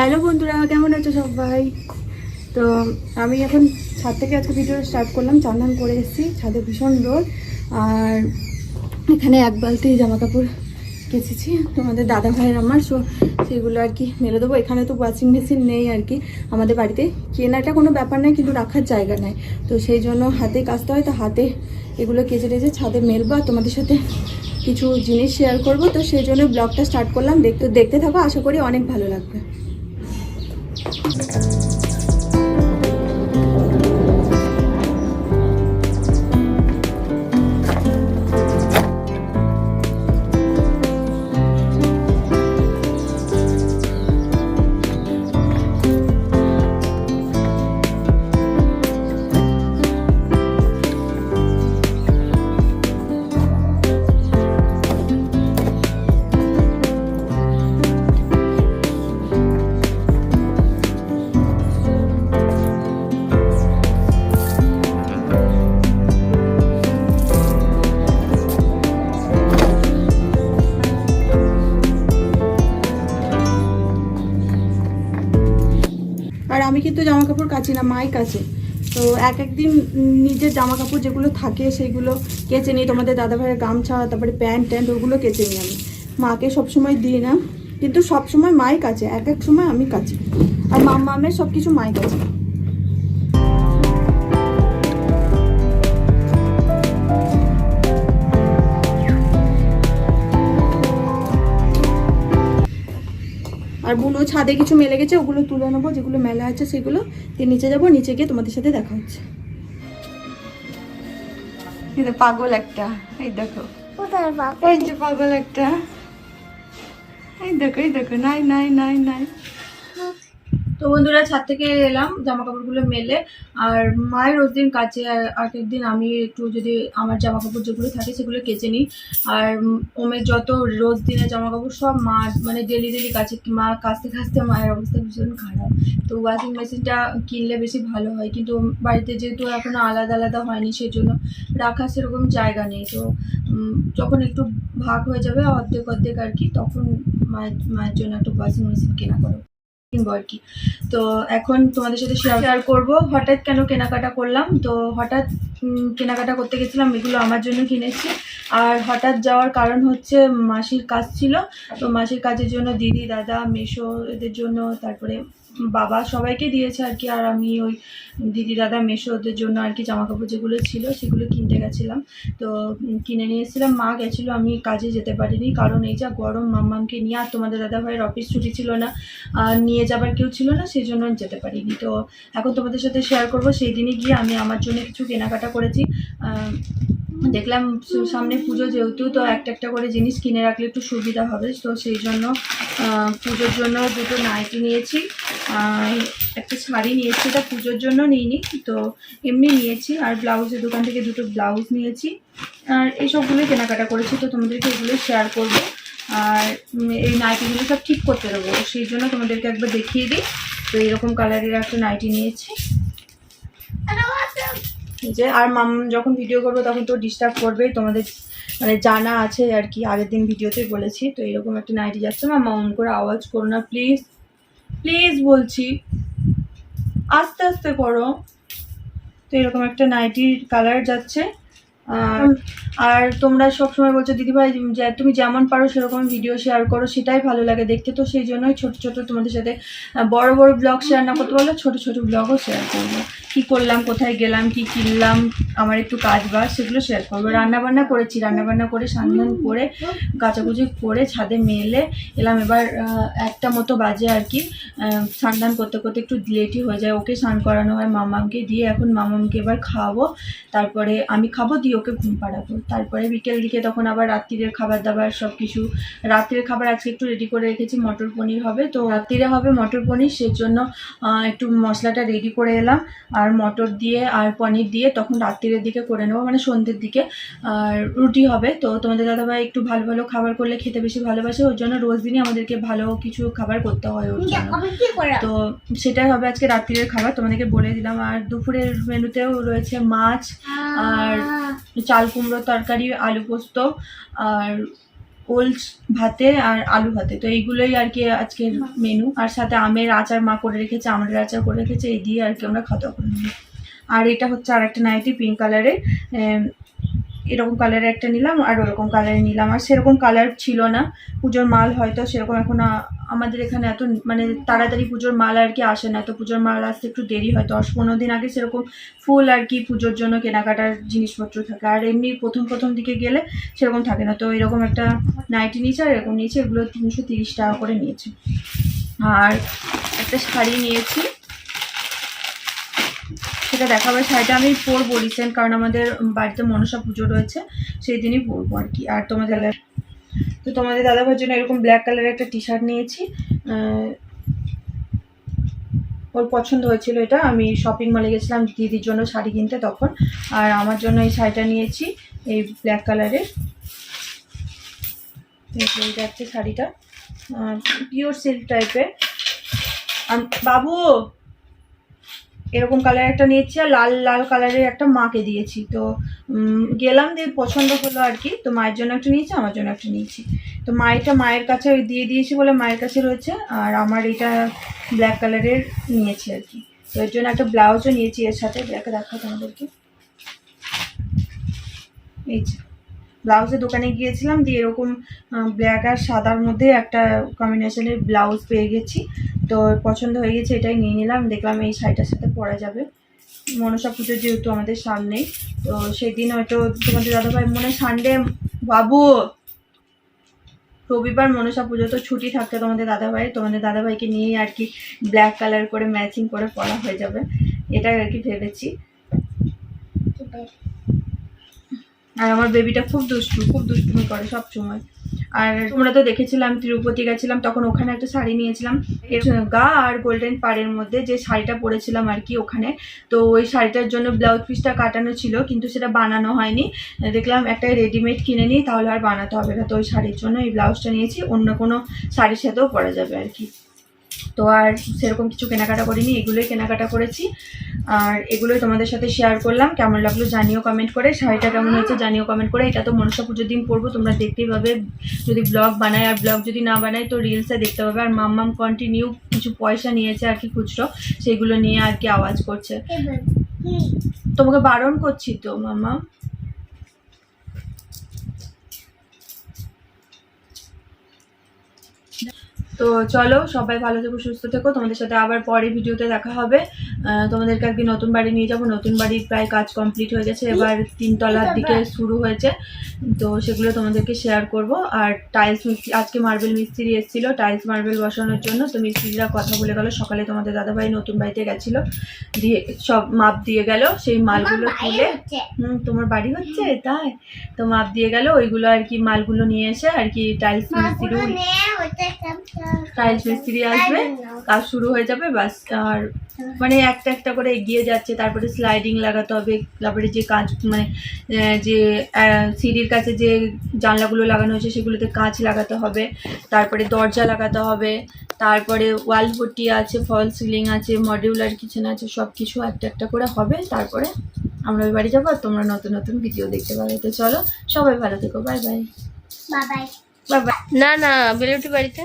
Hello বন্ধুরা, কেমন আছো সবাই? তো আমি এখন ছাদ থেকে আজকে ভিডিও স্টার্ট করলাম চান্দান করে এসেছি, ছাদে ভীষণ রোদ। আর এখানে এক বালতি জামা কাপড় কেচেছি, তোমাদের দাদা ভাইয়ের আমার, সো সেগুলো আর কি মেলে দেবো। এখানে তো ওয়াশিং মেশিন নেই আর কি। আমাদের বাড়িতে কেনাটা কোনো ব্যাপার নেই, কিন্তু রাখার জায়গা নেই। তো সেই জন্য হাতে কাজতে হয়, তো হাতে এগুলো কেচে টেচে ছাদে মেলবো আর তোমাদের সাথে কিছু জিনিস শেয়ার করব। তো সেই জন্য ব্লগটা স্টার্ট করলাম। দেখতে দেখতে থাকো, আশা করি অনেক ভালো লাগবে। আর আমি কিন্তু জামা কাপড় কাচি না, মাই কাছে। তো এক একদিন নিজের জামা কাপড় যেগুলো থাকে সেইগুলো কেচে নিই। তোমাদের দাদাভাইয়ের গামছা, তারপরে প্যান্ট ট্যান্ট, ওগুলো কেচে নিই আমি। মাকে সবসময় দিই না, কিন্তু সবসময় মাই কাছে এক এক সময় আমি কাছে আর মা মামের সব কিছু। মাই কাচে আর বুনো ছাদে কিছু মেলে গেছে ওগুলো তুলে নেব যেগুলো মেলা আছে সেগুলো। দিয়ে নিচে যাব নিচে গিয়ে তোমাদের সাথে দেখা হচ্ছে। পাগল একটা এই দেখো। কোথায় এই যে পাগল একটা। এই দেখো এই দেখো নাই নাই নাই নাই। তো বন্ধুরা ছাদ থেকে এলাম জামা কাপড়গুলো মেলে। আর মায়ের রোজ দিন কাছে আর এক একদিন আমি একটু যদি আমার জামা কাপড় যেগুলো থাকে সেগুলো কেচে নিই। আর ওমের যত রোজ দিনের জামা কাপড় সব মা মানে ডেলি ডেলি কাছে, মা কাচতে কাচতে মায়ের অবস্থা ভীষণ খারাপ। তো ওয়াশিং মেশিনটা কিনলে বেশি ভালো হয়, কিন্তু বাড়িতে যেহেতু এখনও আলাদা আলাদা হয়নি সেই জন্য রাখার সেরকম জায়গা নেই। তো যখন একটু ভাগ হয়ে যাবে অর্ধেক অর্ধেক আর কি, তখন মায়ের মায়ের জন্য একটা ওয়াশিং মেশিন কেনা করো। কিনবো আর কি। তো এখন তোমাদের সাথে শেয়ার করব। হঠাৎ কেন কেনাকাটা করলাম? তো হঠাৎ কেনাকাটা করতে গেছিলাম, এগুলো আমার জন্য কিনেছি। আর হঠাৎ যাওয়ার কারণ হচ্ছে মাসির কাজ ছিল, তো মাসির কাজের জন্য দিদি, দাদা, মেশো এদের জন্য, তারপরে বাবা সবাইকে দিয়েছে আর কি। আর আমি ওই দিদি, দাদা, মেশো ওদের জন্য আর কি জামা কাপড় যেগুলো ছিল, সেগুলো কিনতে গেছিলাম। তো কিনে নিয়ে এসেছিলাম। মা গেছিল, আমি কাজে যেতে পারিনি, কারণ এই যা গরম, মাম্মামকে নিয়ে, আর তোমাদের দাদা ভাইয়ের অফিস ছুটি ছিল না, আর নিয়ে যাবার কেউ ছিল না সেই জন্য যেতে পারিনি। তো এখন তোমাদের সাথে শেয়ার করব, সেই দিনই গিয়ে আমি আমার জন্য কিছু কেনাকাটা করেছি। দেখলাম সামনে পুজো যেহেতু, তো একটা একটা করে জিনিস কিনে রাখলে একটু সুবিধা হবে। তো সেই জন্য পুজোর জন্য দুটো নাইটি নিয়েছি। একটা শাড়ি নিয়েছি এটা পুজোর জন্য নিইনি। তো এমনি নিয়েছি। আর ব্লাউজের দোকান থেকে দুটো ব্লাউজ নিয়েছি। আর এইসবগুলোই কেনাকাটা করেছি। তো তোমাদেরকে এগুলো শেয়ার করব। আর এই নাইটিগুলো সব ঠিক করতে দেবো। সেই জন্য তোমাদেরকে একবার দেখিয়ে দিই। তো এরকম কালারের একটা নাইটি নিয়েছি। যে আর মাম যখন ভিডিও করব তখন তো ডিস্টার্ব করবেই, তোমাদের মানে জানা আছে আর কি, আগের দিন ভিডিওতে বলেছি, তো এরকম একটা নাইটি যাচ্ছে। মামা অন করে আওয়াজ করো না প্লিজ প্লিজ বলছি। আস্তে আস্তে করো। তো এরকম একটা নাইটির কালার যাচ্ছে। আর আর তোমরা সব সময় বলছো দিদিভাই যে তুমি যেমন পারো সেরকম ভিডিও শেয়ার করো সেটাই ভালো লাগে দেখতে। তো সেই জন্যই ছোট ছোট তোমাদের সাথে বড় বড় ব্লগ শেয়ার না করতে পারলে ছোট ছোট ব্লগও শেয়ার করব। কি করলাম কোথায় গেলাম কি কিনলাম আমার একটু কাজ বাজ সেগুলো শেয়ার করব। রান্নাবান্না করেছি রান্নাবান্না করে স্নান করে কাচাকুচি করে ছাদে মেলে এলাম। এবার একটা মতো বাজে আর কি টান করতে করতে একটু লেটই হয়ে যায়। ওকে স্নান করানো হয় মামামকে দিয়ে এখন মামামকে এবার খাওয়াবো। তারপরে আমি খাব দিয়ে ওকে ঘুম পাড়াবো তারপরে বিকেল দিকে তখন আবার রাত্রিরের খাবার দাবার সব কিছু রাত্রের খাবার আজকে একটু রেডি করে রেখেছি মটর পনির হবে। তো রাত্রিরে হবে মটর পনির সেই জন্য একটু মশলাটা রেডি করে এলাম। আর মটর দিয়ে আর পনির দিয়ে তখন রাত্রিরের দিকে করে নেব মানে সন্ধ্যের দিকে। আর রুটি হবে। তো তোমাদের দাদাভাই একটু ভালো ভালো খাবার করলে খেতে বেশি ভালোবাসে। ওর জন্য রোজ দিনই আমাদেরকে ভালো কিছু খাবার করতে হয় ওর জন্য। তো সেটাই হবে আজকে রাত্রিরের খাবার। তোমাদেরকে বলে দিলাম। আর দুপুরের মেনুতেও রয়েছে মাছ আর চাল কুমড়ো তরকারি, আলু পোস্ত আর ওল ভাতে আর আলু ভাতে। তো এইগুলোই আর কি আজকের মেনু আর সাথে আমের আচার মা করে রেখেছে, আমের আচার করে রেখেছে, এই দিয়ে আর কি আমরা খাওয়া দাওয়া করে নিই আর এটা হচ্ছে আর একটা নাইটি পিঙ্ক কালারের এরকম কালারের একটা নিলাম, আর ওরকম কালারের নিলাম। আর সেরকম কালার ছিল না। পুজোর মাল হয়তো সেরকম এখন আমাদের এখানে এত মানে তাড়াতাড়ি পুজোর মাল আর কি আসে না, তো পুজোর মাল আসতে একটু দেরি হয়। দশ পনেরো দিন আগে সেরকম ফুল আর কি পুজোর জন্য কেনাকাটার জিনিসপত্র থাকে। আর এমনি প্রথম প্রথম দিকে গেলে সেরকম থাকে না, তো এরকম একটা নাইটি নিয়েছে আর এরকম নিয়েছে, এগুলো তিনশো তিরিশ টাকা করে নিয়েছে। আর একটা শাড়ি নিয়েছি। সেটা দেখাবার শাড়িটা আমি পরবো রিসেন্ট কারণ আমাদের বাড়িতে মনসা পুজো রয়েছে, সেই দিনই পরবো আর কি। আর তোমাদের তো তোমাদের দাদাভাইয়ের জন্য এরকম ব্ল্যাক কালারের একটা টি শার্ট নিয়েছি ওর পছন্দ হয়েছিল এটা। আমি শপিং মলে গেছিলাম, দিদির জন্য শাড়ি কিনতে তখন। আর আমার জন্য এই শাড়িটা নিয়েছি, এই ব্ল্যাক কালারের যাচ্ছে শাড়িটা। পিওর সিল্ক টাইপের বাবু! এরকম কালার একটা নিয়েছি আর লাল লাল কালারের একটা মাকে দিয়েছি। তো গেলাম দিয়ে পছন্দ হলো আর কি। তো মায়ের জন্য একটা নিয়েছি, আমার জন্য একটা নিয়েছি। তো মায়েরটা মায়ের কাছে দিয়ে দিয়েছি বলে মায়ের কাছে রয়েছে আর আমার এটা ব্ল্যাক কালারের নিয়েছি আর কি। তো এর জন্য একটা ব্লাউজও নিয়েছি এর সাথে। ব্ল্যাকে দেখাতে আমাদেরকে এই ব্লাউজের দোকানে গিয়েছিলাম, দিয়ে এরকম ব্ল্যাক আর সাদার মধ্যে একটা কম্বিনেশনের ব্লাউজ পেয়ে গেছি। তো পছন্দ হয়ে গেছে, এটাই নিয়ে নিলাম, দেখলাম এই শাড়িটার সাথে পরা যাবে। মনসা পুজো যেহেতু আমাদের সামনেই তো সেদিন হয়তো তোমাদের দাদাভাই মনে সানডে বাবু, রবিবার মনসা পুজো, তো ছুটি থাকতে তোমাদের দাদাভাই, তোমাদের দাদাভাইকে নিয়েই আর কি ব্ল্যাক কালার করে ম্যাচিং করে পরা হয়ে যাবে। এটাই আর কি ভেবেছি। আর আমার বেবিটা খুব দুষ্টু, খুব দুষ্টুমি করে সব সময় আর তোমরা তো দেখেছিলাম, তিরুপতি গেছিলাম, তখন ওখানে একটা শাড়ি নিয়েছিলাম। গা আর গোল্ডেন পাড়ের মধ্যে যে শাড়িটা পরেছিলাম আর কি ওখানে, তো ওই শাড়িটার জন্য ব্লাউজ পিসটা কাটানো ছিল, কিন্তু সেটা বানানো হয়নি। দেখলাম একটা রেডিমেড কিনে নিই, তাহলে আর বানাতে হবে না। তো ওই শাড়ির জন্য এই ব্লাউজটা নিয়েছি, অন্য কোনো শাড়ির সাথেও পরা যাবে আর কি। তো আর সেরকম কিছু কেনাকাটা করিনি, এগুলোই কেনাকাটা করেছি। আর এগুলোই তোমাদের সাথে শেয়ার করলাম। কেমন লাগল জানিও কমেন্ট করে। শাড়িটা কেমন হয়েছে জানিও কমেন্ট করে। এটা তো মনসা পুজোর দিন পরবো, তোমরা দেখতেই পাবে। যদি ব্লগ বানায় আর ব্লগ যদি না বানায় তো রিলসে দেখতে পাবে। আর মাম্মাম কন্টিনিউ কিছু পয়সা নিয়েছে আর কি খুচরো, সেগুলো নিয়ে আর কি আওয়াজ করছে। তোমাকে বারণ করছি তো মাম্মা তো চলো সবাই ভালো থেকো সুস্থ থেকো। তোমাদের সাথে আবার পরে ভিডিওতে দেখা হবে। তোমাদেরকে একদিন নতুন বাড়ি নিয়ে যাব। নতুন বাড়ির প্রায় কাজ কমপ্লিট হয়ে গেছে। এবার তিনতলার দিকে শুরু হয়েছে। তো সেগুলো তোমাদেরকে শেয়ার করব। আর টাইলস মিস্ত্রি আজকে মার্বেল মিস্ত্রি এসেছিল। টাইলস মার্বেল বসানোর জন্য তো মিস্ত্রিরা কথা বলে গেল। সকালে তোমাদের দাদাভাই নতুন বাড়িতে গেছিল। দিয়ে সব মাপ দিয়ে গেল। সেই মালগুলো তুলে হুম তোমার বাড়ি হচ্ছে? তাই? তো মাপ দিয়ে গেল। ওইগুলো আর কি মালগুলো নিয়ে এসে আর কি টাইলস মিস্ত্রি টাইলস মিস্ত্রি আসবে। কাজ শুরু হয়ে যাবে বাস আর মানে একটা একটা করে এগিয়ে যাচ্ছে তারপরে স্লাইডিং লাগাতে হবে তারপরে যে কাজ মানে যে সিঁড়ির কাছে যে জানলাগুলো লাগানো হয়েছে সেগুলোতে কাঁচ লাগাতে হবে তারপরে দরজা লাগাতে হবে তারপরে ওয়াল ভর্তি আছে ফল সিলিং আছে মডিউলার কিচেন আছে সব কিছু একটা একটা করে হবে তারপরে আমরা ওই বাড়ি যাব আর তোমরা নতুন নতুন ভিডিও দেখতে পাবে। তো চলো সবাই ভালো থেকো বাই বাই বাই বাই না না বেলুটি বাড়িতে।